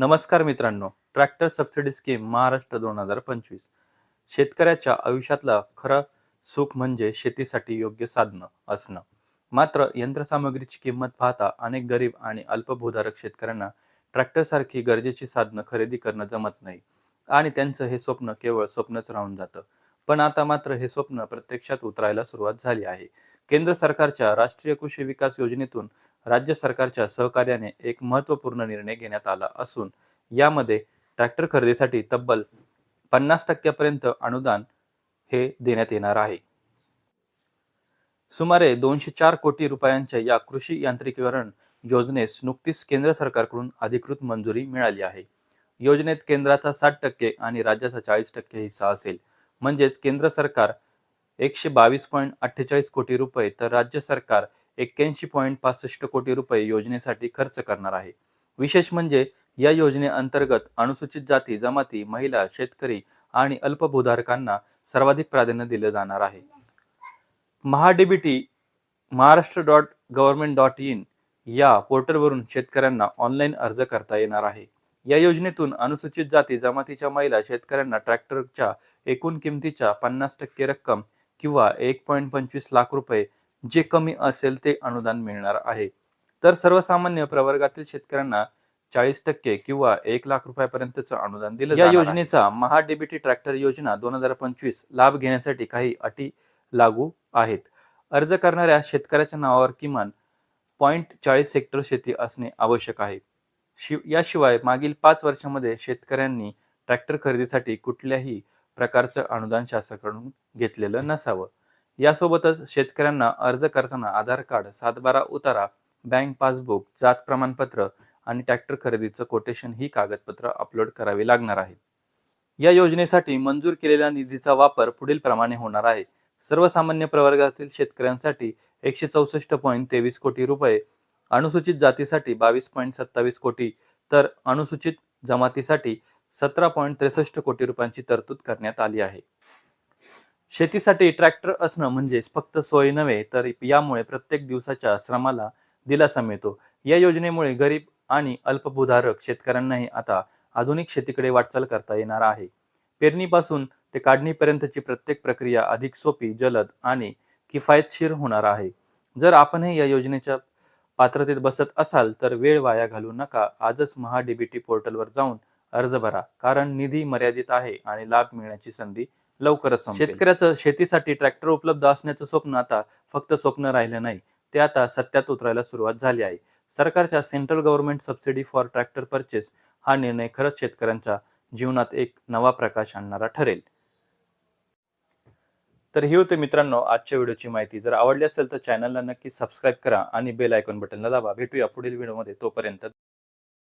नमस्कार मित्रांनो. Tractor subsidy scheme Maharashtra दोन हजार पंचवीस. शेतकऱ्याच्या आयुष्यातला खरं सुख म्हणजे शेतीसाठी योग्य साधनं असणं. मात्र यंत्रसामग्रीची किंमत पाहता अनेक गरीब आणि अल्पभूधारक शेतकऱ्यांना ट्रॅक्टरसारखी गरजेची साधनं खरेदी करणं जमत नाही आणि त्यांचं हे स्वप्न केवळ स्वप्नच राहून जातं. पण आता मात्र हे स्वप्न प्रत्यक्षात उतरायला सुरुवात झाली आहे. केंद्र सरकारच्या राष्ट्रीय कृषी विकास योजनेतून राज्य सरकारच्या सहकार्याने एक महत्त्वपूर्ण निर्णय घेण्यात आला असून यामध्ये ट्रॅक्टर खरेदीसाठी तब्बल पन्नास टक्क्यापर्यंत अनुदान हे देण्यात येणार आहे. सुमारे दोनशे चार कोटी रुपयांच्या या कृषी यांत्रिकीकरण योजनेस नुकतीच केंद्र सरकारकडून अधिकृत मंजुरी मिळाली आहे. योजनेत केंद्राचा साठ टक्के आणि राज्याचा चाळीस टक्के हिस्सा असेल. म्हणजेच केंद्र सरकार एकशे बावीस पॉईंट अठ्ठेचाळीस कोटी रुपये तर राज्य सरकार एक्क्याऐंशी पॉईंट पासष्ट कोटी रुपये योजनेसाठी खर्च करणार आहे. विशेष म्हणजे या योजनेअंतर्गत अनुसूचित जाती जमाती महिला शेतकरी आणि अल्पभूधारकांना सर्वाधिक प्राधान्य दिले जाणार आहे. MahaDBT Maharashtra dot government dot in या पोर्टलवरून शेतकऱ्यांना ऑनलाईन अर्ज करता येणार आहे. या योजनेतून अनुसूचित जाती जमातीच्या महिला शेतकऱ्यांना ट्रॅक्टरच्या एकूण किमतीच्या पन्नास टक्के रक्कम किंवा एक पॉईंट पंचवीस लाख रुपये जे कमी असेल ते अनुदान मिळणार आहे. तर सर्वसामान्य प्रवर्गातील शेतकऱ्यांना चाळीस टक्के किंवा एक लाख रुपयापर्यंतचं अनुदान दिलं या योजनेचा महाडीबीटी ट्रॅक्टर योजना दोन हजार पंचवीस लाभ घेण्यासाठी काही अटी लागू आहेत. अर्ज करणाऱ्या शेतकऱ्याच्या नावावर किमान पॉईंट चाळीस हेक्टर शेती असणे आवश्यक आहे. शिव याशिवाय मागील पाच वर्षामध्ये शेतकऱ्यांनी ट्रॅक्टर खरेदीसाठी कुठल्याही प्रकारचं अनुदान शासनाकडून घेतलेलं नसावं. यासोबतच शेतकऱ्यांना अर्ज करताना आधार कार्ड सातबारा उतारा बँक पासबुक जात प्रमाणपत्र आणि ट्रॅक्टर खरेदीचं कोटेशन ही कागदपत्र अपलोड करावी लागणार आहेत या योजनेसाठी मंजूर केलेल्या निधीचा वापर पुढील प्रमाणे होणार आहे. सर्वसामान्य प्रवर्गातील शेतकऱ्यांसाठी एकशे चौसष्ट पॉईंट तेवीस कोटी रुपये अनुसूचित जातीसाठी बावीस पॉईंट सत्तावीस कोटी तर अनुसूचित जमातीसाठी सतरा पॉईंट त्रेसष्ट कोटी रुपयांची तरतूद करण्यात आली आहे. शेतीसाठी ट्रॅक्टर असणं म्हणजेच फक्त सोय नव्हे तर यामुळे प्रत्येक दिवसाच्या श्रमाला दिलासा मिळतो. या योजनेमुळे गरीब आणि अल्पभूधारक शेतकऱ्यांनाही आता आधुनिक शेतीकडे वाटचाल करता येणार आहे. पेरणीपासून ते काढणीपर्यंतची प्रत्येक प्रक्रिया अधिक सोपी जलद आणि किफायतशीर होणार आहे. जर आपणही या योजनेच्या पात्रतेत बसत असाल तर वेळ वाया घालू नका. आजच महाडीबीटी पोर्टलवर जाऊन अर्ज भरा कारण निधी मर्यादित आहे आणि लाभ मिळण्याची संधी लवकरच शेतकऱ्याचं शेतीसाठी ट्रॅक्टर उपलब्ध असण्याचं स्वप्न आता फक्त स्वप्न राहिलं नाही ते आता सत्यात उतरायला सुरुवात झाली आहे. सरकारच्या central government subsidy for tractor purchase हा निर्णय खरंच शेतकऱ्यांच्या जीवनात एक नवा प्रकाश आणणारा ठरेल. तर ही होते मित्रांनो आजच्या व्हिडिओची माहिती. जर आवडली असेल तर चॅनलला नक्की सबस्क्राईब करा आणि बेल आयकॉन बटनला दाबा. भेटूया पुढील व्हिडिओमध्ये तोपर्यंत.